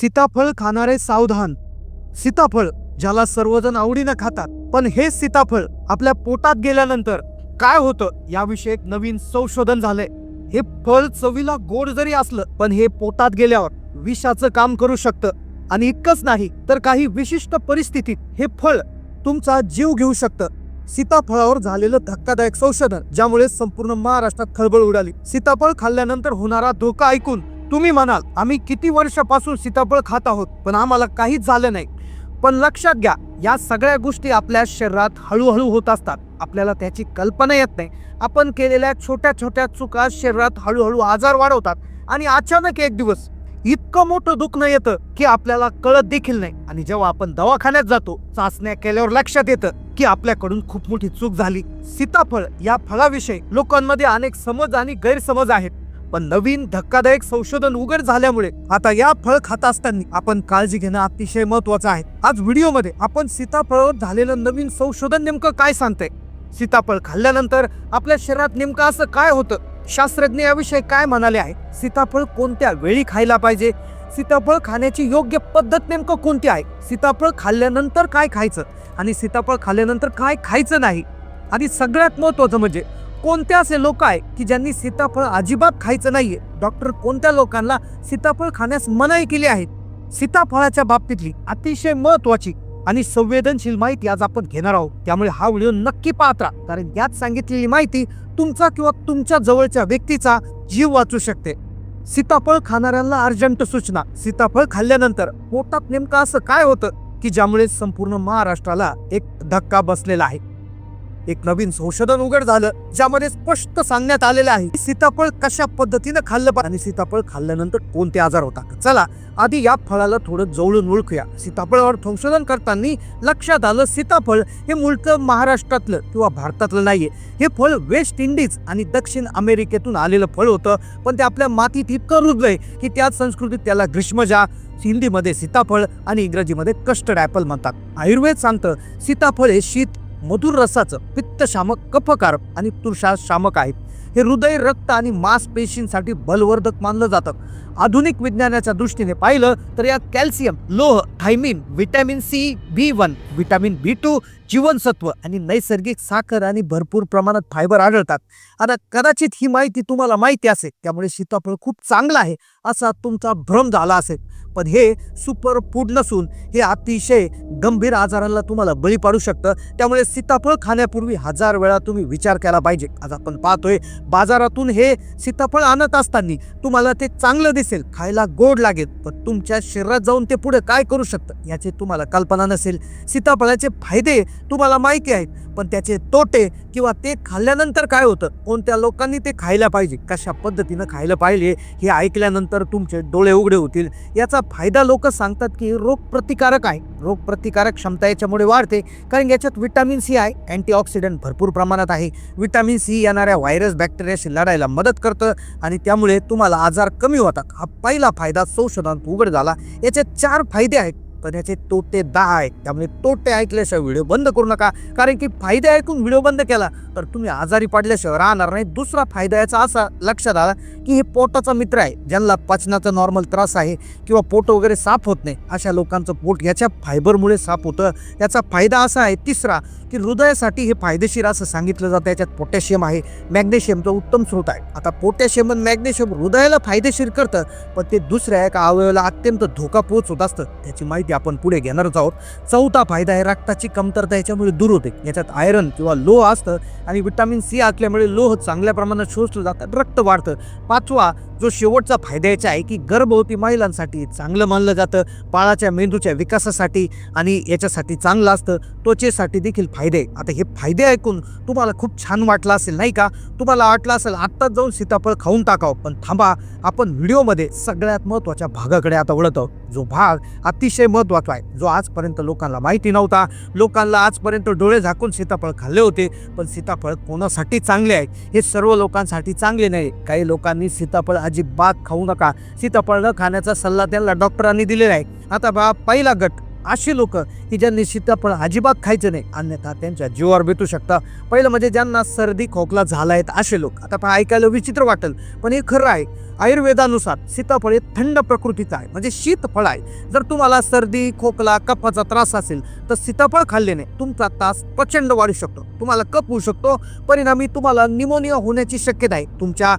सीताफळ खाणारे सावधान. सीताफळ ज्याला सर्वजण आवडीनं खातात. पण हे सीताफळ आपल्या पोटात गेल्यानंतर काय होतं याविषयी एक नवीन संशोधन झालंय. हे फळ चवीला गोड जरी असलं पण हे पोटात गेल्यावर विषाचं काम करू शकतं. आणि इतकंच नाही तर काही विशिष्ट परिस्थितीत हे फळ तुमचा जीव घेऊ शकतं. सीताफळावर झालेलं धक्कादायक संशोधन ज्यामुळे संपूर्ण महाराष्ट्रात खळबळ उडाली. सीताफळ खाल्ल्यानंतर होणारा धोका ऐकून तुम्ही म्हणाल आम्ही किती वर्षापासून सीताफळ खात आहोत पण आम्हाला काहीच झालं नाही. पण लक्षात घ्या या सगळ्या गोष्टी आपल्या शरीरात हळूहळू होत असतात. आपल्याला त्याची कल्पना येत नाही. आपण केलेल्या छोट्या छोट्या चुका शरीरात हळूहळू आजार वाढवतात आणि अचानक एक दिवस इतकं मोठं दुखणं येतं की आपल्याला कळत देखील नाही. आणि जेव्हा आपण दवाखान्यात जातो चाचण्या केल्यावर लक्षात येतं की आपल्याकडून खूप मोठी चूक झाली. सीताफळ या फळाविषयी लोकांमध्ये अनेक समज आणि गैरसमज आहेत. पण नवीन धक्कादायक संशोधन उघड झाल्यामुळे आता या फळ खात असताना आपण काळजी घेणं अतिशय महत्वाचं आहे. आज व्हिडिओमध्ये आपण सीताफळावर झालेलं नवीन संशोधन नेमकं काय सांगतंय? सीताफळ खाल्ल्यानंतर आपल्या शरीरात नेमकं असं काय होतं? शास्त्रज्ञ याविषयी काय म्हणाले आहे? सीताफळ कोणत्या वेळी खायला पाहिजे? सीताफळ खाण्याची योग्य पद्धत नेमकं कोणती आहे? सीताफळ खाल्ल्यानंतर काय खायचं? आणि सीताफळ खाल्ल्यानंतर काय खायचं नाही? आणि सगळ्यात महत्वाचं म्हणजे कोणते असे लोक आहे की ज्यांनी सीताफळ अजिबात खायचं नाहीये? डॉक्टर कोणत्या लोकांना सीताफळ खाण्यास मनाई केली आहे? सीताफळाच्या बाबतीतली अतिशय महत्वाची आणि संवेदनशील माहिती आज आपण घेणार आहोत. त्यामुळे हा व्हिडिओ नक्की पाहत राहा. कारण यात सांगितलेली माहिती तुमचा किंवा तुमच्या जवळच्या व्यक्तीचा जीव वाचू शकते. सीताफळ खाणाऱ्यांना अर्जंट सूचना. सीताफळ खाल्ल्यानंतर पोटात नेमकं असं काय होतं की ज्यामुळे संपूर्ण महाराष्ट्राला एक धक्का बसलेला आहे? एक नवीन संशोधन उघड झालं ज्यामध्ये स्पष्ट सांगण्यात आलेलं आहे की सीताफळ कशा पद्धतीनं खाल्लं पाहिजे. आणि सीताफळ खाल्ल्यानंतर कोणते आजार होतात? चला आधी या फळाला थोडं जवळून ओळखूया. सीताफळावर संशोधन करताना लक्षात आलं सीताफळ हे मूळचं महाराष्ट्रातलं किंवा भारतातलं नाहीये. हे फळ वेस्ट इंडिज आणि दक्षिण अमेरिकेतून आलेलं फळ होतं. पण ते आपल्या मातीत इतकं रुजलंय की त्याच संस्कृतीत त्याला ग्रीष्मजा हिंदीमध्ये सीताफळ आणि इंग्रजीमध्ये कस्टर्ड ॲपल म्हणतात. आयुर्वेद सांगतं सीताफळ हे शीत मधुर रसाचं पित्तशामक कफकारक आणि तुषारशामक आहे. आहेत हे हृदय रक्त आणि मांसपेशींसाठी बलवर्धक मानलं जातं. आधुनिक विज्ञानाच्या दृष्टीने पाहिलं तर यात कॅल्शियम लोह thiamine vitamin C B one vitamin B two जीवनसत्व आणि नैसर्गिक साखर आणि भरपूर प्रमाणात फायबर आढळतात. आता कदाचित ही माहिती तुम्हाला माहिती असेल त्यामुळे सीताफळ खूप चांगलं आहे असा तुमचा भ्रम झाला असेल. पण हे सुपर फूड नसून हे अतिशय गंभीर आजारांना तुम्हाला बळी पाडू शकतं. त्यामुळे सीताफळ खाण्यापूर्वी हजार वेळा तुम्ही विचार केला पाहिजे. आज आपण पाहतोय बाजारातून हे सीताफळ आणत असताना तुम्हाला ते चांगलं दिसेल खायला गोड लागेल पण तुमच्या शरीरात जाऊन ते पुढे काय करू शकतं याची तुम्हाला कल्पना नसेल. सीताफळाचे फायदे तुम्हाला माहिती आहेत पण त्याचे तोटे किंवा ते खाल्ल्यानंतर काय होतं? कोणत्या लोकांनी ते खायला पाहिजे? कशा पद्धतीनं खायला पाहिजे? हे ऐकल्यानंतर तुमचे डोळे उघडे होतील. याचा फायदा लोक सांगतात की रोगप्रतिकारक आहे. रोगप्रतिकारक क्षमता याच्यामुळे वाढते. कारण याच्यात विटॅमिन सी आहे. अँटीऑक्सिडंट भरपूर प्रमाणात आहे. विटॅमिन सी येणाऱ्या व्हायरस बॅक्टेरियाशी लढायला मदत करतं आणि त्यामुळे तुम्हाला आजार कमी होतात. हा पहिला फायदा संशोधनात उघड झाला. याचे चार फायदे आहेत. पण याचे तोटे दहा आहेत त्यामुळे तोटे ऐकल्याशिवाय व्हिडिओ बंद करू नका. कारण की फायदे ऐकून व्हिडिओ बंद केला तर तुम्ही आजारी पडल्याशिवाय राहणार नाही. दुसरा फायदा याचा असा लक्षात आला की हे पोटाचा मित्र आहे ज्यांना पचनाचा नॉर्मल त्रास आहे किंवा पोट वगैरे साफ होत नाही अशा लोकांचं पोट याच्या फायबरमुळे साफ होतं. याचा फायदा असा आहे तिसरा की हृदयासाठी हे फायदेशीर असं सांगितलं जातं. याच्यात पोटॅशियम आहे मॅग्नेशियमचा उत्तम स्रोत आहे. आता पोटॅशियम आणि मॅग्नेशियम हृदयाला फायदेशीर करतं पण ते दुसऱ्या एका अवयवाला अत्यंत धोका पोहोचत असतं. त्याची माहिती आपण पुढे घेणारच आहोत. चौथा फायदा आहे रक्ताची कमतरता याच्यामुळे दूर होते. याच्यात आयरन किंवा लोह असतं आणि विटॅमिन सी असल्यामुळे लोह चांगल्या प्रमाणात शोषलं जातं रक्त वाढतं. पाचवा जो शेवटचा फायद्याचा आहे की गर्भवती महिलांसाठी चांगलं मानलं जातं बाळाच्या मेंदूच्या विकासासाठी आणि याच्यासाठी चांगलं असतं त्वचेसाठी देखील फायदे. आता हे फायदे ऐकून तुम्हाला खूप छान वाटलं असेल नाही का? तुम्हाला वाटलं असेल आत्ताच जाऊन सीताफळ खाऊन टाकावं पण थांबा आपण व्हिडिओमध्ये सगळ्यात महत्त्वाच्या भागाकडे आता वळतो. आहोत जो भाग अतिशय महत्त्वाचा आहे जो आजपर्यंत लोकांना माहिती नव्हता. लोकांना आजपर्यंत डोळे झाकून सीताफळ खाल्ले होते पण सीताफळ कोणासाठी चांगले आहे? हे सर्व लोकांसाठी चांगले नाही. काही लोकांनी सीताफळ अजिबात खाऊ नका. सीताफळ न खाण्याचा सल्ला त्यांना डॉक्टरांनी दिलेला आहे. आता बा पहिला गट. अशी लोक की ज्यांनी सीताफळ अजिबात खायचं नाही अन्यथा त्यांच्या जीवावर बेतू शकता. पहिलं म्हणजे ज्यांना सर्दी खोकला झाला आहेत असे लोक. आता पण ऐकायला विचित्र वाटेल पण हे खरं आहे. आयुर्वेदानुसार सीताफळ हे थंड प्रकृतीचं आहे. म्हणजे शीतफळ आहे. जर तुम्हाला सर्दी खोकला कफाचा त्रास असेल तर सीताफळ खाल्ल्याने तुमचा तास प्रचंड वाढू शकतो. तुम्हाला कप होऊ शकतो. परिणामी तुम्हाला निमोनिया होण्याची शक्यता आहे. तुमच्या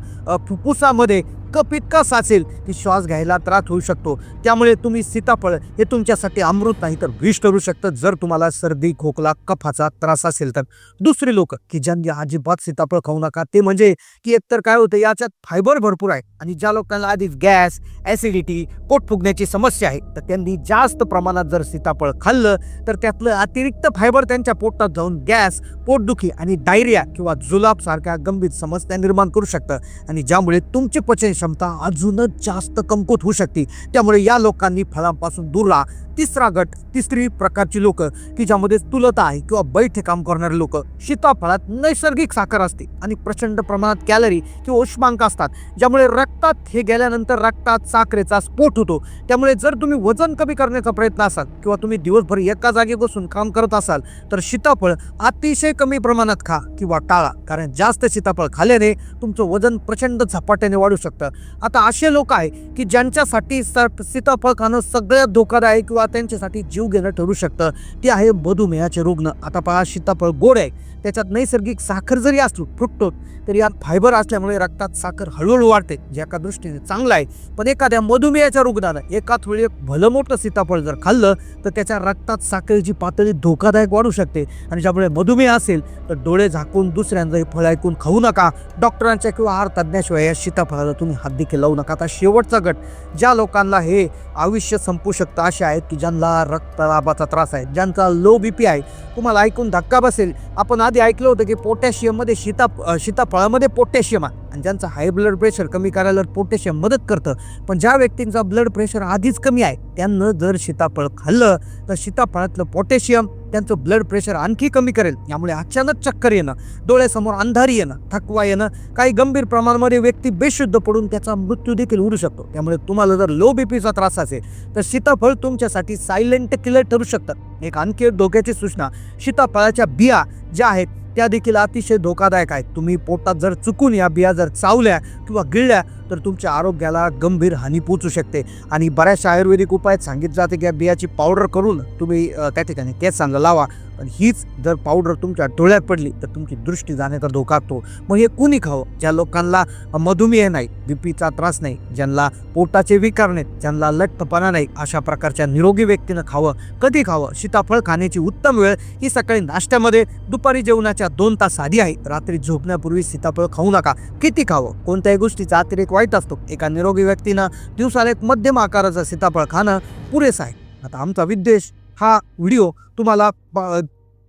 फुफ्फुसामध्ये कप इतका साचेल. की श्वास घ्यायला त्रास होऊ शकतो. त्यामुळे तुम्ही सीताफळ हे तुमच्यासाठी अमृत नाही तर विष ठरू शकतं जर तुम्हाला सर्दी खोकला कफाचा त्रास असेल तर. दुसरी लोक की ज्यांनी अजिबात सीताफळ खाऊ नका ते म्हणजे की एकतर काय होतं याच्यात फायबर भरपूर आहे आणि ज्या लोकांना आधीच गॅस ॲसिडिटी पोट फुगण्याची समस्या आहे तर त्यांनी जास्त प्रमाणात जर सीताफळ खाल्लं तर त्यातलं अतिरिक्त फायबर त्यांच्या पोटात जाऊन गॅस पोटदुखी आणि डायरिया किंवा जुलाब सारख्या गंभीर समस्या निर्माण करू शकतं. आणि ज्यामुळे तुमची पचन क्षमता अजूनच जास्त कमकुत होऊ शकते. त्यामुळे या लोकांनी फळांपासून दूर राहा. तिसरा गट तिसरी प्रकारची लोक की ज्यामध्ये तुलता आहे किंवा बैठे काम करणारे लोक. सीताफळात नैसर्गिक साखर असते आणि प्रचंड प्रमाणात कॅलरी किंवा उष्मांक असतात ज्यामुळे रक्तात हे गेल्यानंतर रक्तात साखरेचा स्फोट होतो. त्यामुळे जर तुम्ही वजन कमी करण्याचा प्रयत्न असाल किंवा तुम्ही दिवसभर एका जागी बसून काम करत असाल तर सीताफळ अतिशय कमी प्रमाणात खा किंवा टाळा कारण जास्त सीताफळ खाल्याने तुमचं वजन प्रचंड झपाट्याने वाढू शकतं. आता असे लोक आहे की ज्यांच्यासाठी सीताफळ खाणं सगळ्यात धोकादायक किंवा त्यांच्यासाठी जीव घेणं ठरू शकतं. ते आहे मधुमेहाचे रुग्ण. आता पहा सीताफळ गोड आहे. त्याच्यात नैसर्गिक साखर जरी असलो फ्रुक्टोज तरी यात फायबर असल्यामुळे रक्तात साखर हळूहळू वाढते जे एका दृष्टीने चांगलं आहे. पण एखाद्या मधुमेहाच्या रुग्णानं एकाच वेळी एक भलं मोठं सीताफळ जर खाल्लं तर त्याच्या रक्तात साखरेची पातळी धोकादायक वाढू शकते. आणि ज्यामुळे मधुमेह असेल तर डोळे झाकून दुसऱ्यांचं हे फळ ऐकून खाऊ नका. डॉक्टरांच्या किंवा आहार तज्ज्ञाशिवाय या सीताफळाला तुम्ही हात देखील लावू नका. आता शेवटचा गट ज्या लोकांना हे आयुष्य संपू शकतं असे आहेत की ज्यांना रक्तदाबाचा त्रास आहे ज्यांचा लो बी पी आहे तुम्हाला ऐकून धक्का बसेल. आपण आधी ऐकलं होतं की पोटॅशियममध्ये सीता अ, सीताफळामध्ये पोटॅशियम आहे. आणि ज्यांचं हाय ब्लड प्रेशर कमी करायला पोटॅशियम मदत करतं. पण ज्या व्यक्तींचा ब्लड प्रेशर आधीच कमी आहे त्यांना जर सीताफळ खाल्लं तर सीताफळातलं पोटॅशियम त्यांचं ब्लड प्रेशर आणखी कमी करेल. यामुळे अचानक चक्कर येणं डोळ्यासमोर अंधारी येणं थकवा येणं काही गंभीर प्रमाणामध्ये व्यक्ती बेशुद्ध पडून त्याचा मृत्यू देखील होऊ शकतो. त्यामुळे तुम्हाला जर लो बीपीचा त्रास असेल तर सीताफळ तुमच्यासाठी सायलेंट किलर ठरू शकतात एक आणखी धोक्याची सूचना सीताफळाच्या बिया ज्या आहेत त्या देखील अतिशय धोकादायक आहेत. तुम्ही पोटात जर चुकून या बिया जर चावल्या किंवा गिळल्या तर तुमच्या आरोग्याला गंभीर हानी पोचू शकते. आणि बऱ्याचशा आयुर्वेदिक उपायात सांगितलं जाते की या बियाची पावडर करून तुम्ही त्या ठिकाणी केसांना लावा. पण हीच जर पावडर तुमच्या डोळ्यात पडली तर तुमची दृष्टी जाण्याचा धोका असतो. मग हे कुणी खावं? ज्या लोकांना मधुमेह नाही बीपीचा त्रास नाही ज्यांना पोटाचे विकार नाहीत ज्यांना लठ्ठपणा नाही अशा प्रकारच्या निरोगी व्यक्तीनं खावं? कधी खावं? सीताफळ खाण्याची उत्तम वेळ ही सकाळी नाश्त्यामध्ये दुपारी जेवणाच्या दोन तास आधी आहे. रात्री झोपण्यापूर्वी सीताफळ खाऊ नका. किती खावं? कोणत्याही गोष्टीचा अतिरेक वाईट असतो. एका निरोगी व्यक्तीनं दिवसाला एक मध्यम आकाराचं सीताफळ खाणं पुरेसं आहे. आता आमचा विद्वेष हा व्हिडिओ तुम्हाला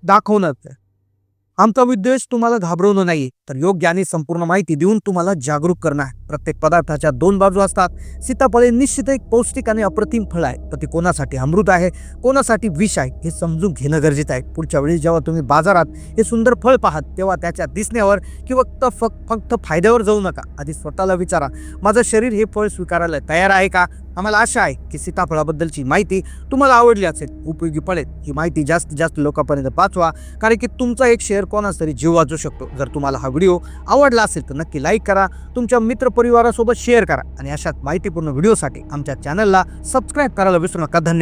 दाखवणार आहे. आमचा विद्वेष तुम्हाला घाबरवणं नाही तर योग्याने संपूर्ण माहिती देऊन तुम्हाला जागरूक करणं आहे प्रत्येक पदार्थाच्या दोन बाजू असतात. सीताफळ हे निश्चित एक पौष्टिक आणि अप्रतिम फळ आहे. तर ते कोणासाठी अमृत आहे? कोणासाठी विष आहे? हे समजून घेणं गरजेचं आहे. पुढच्या वेळी जेव्हा तुम्ही बाजारात हे सुंदर फळ पाहात तेव्हा त्याच्या दिसण्यावर किंवा फक्त फक्त फायद्यावर जाऊ नका. आधी स्वतःला विचारा माझं शरीर हे फळ स्वीकारायला तयार आहे का? आम्हाला आशा आहे की सीताफळाबद्दलची माहिती तुम्हाला आवडली असेल. उपयोगी पडेल. ही माहिती जास्तीत जास्त लोकांपर्यंत पाचवा कारण की तुमचा एक शेअर कोणाच तरी जीव वाचू शकतो जर तुम्हाला हा व्हिडिओ आवडला असेल तर नक्की लाईक करा तुमच्या मित्रपरिवारासोबत शेअर करा आणि अशाच माहितीपूर्ण व्हिडिओसाठी आमच्या चॅनलला सबस्क्राईब करायला विसरू नका. धन्यवाद.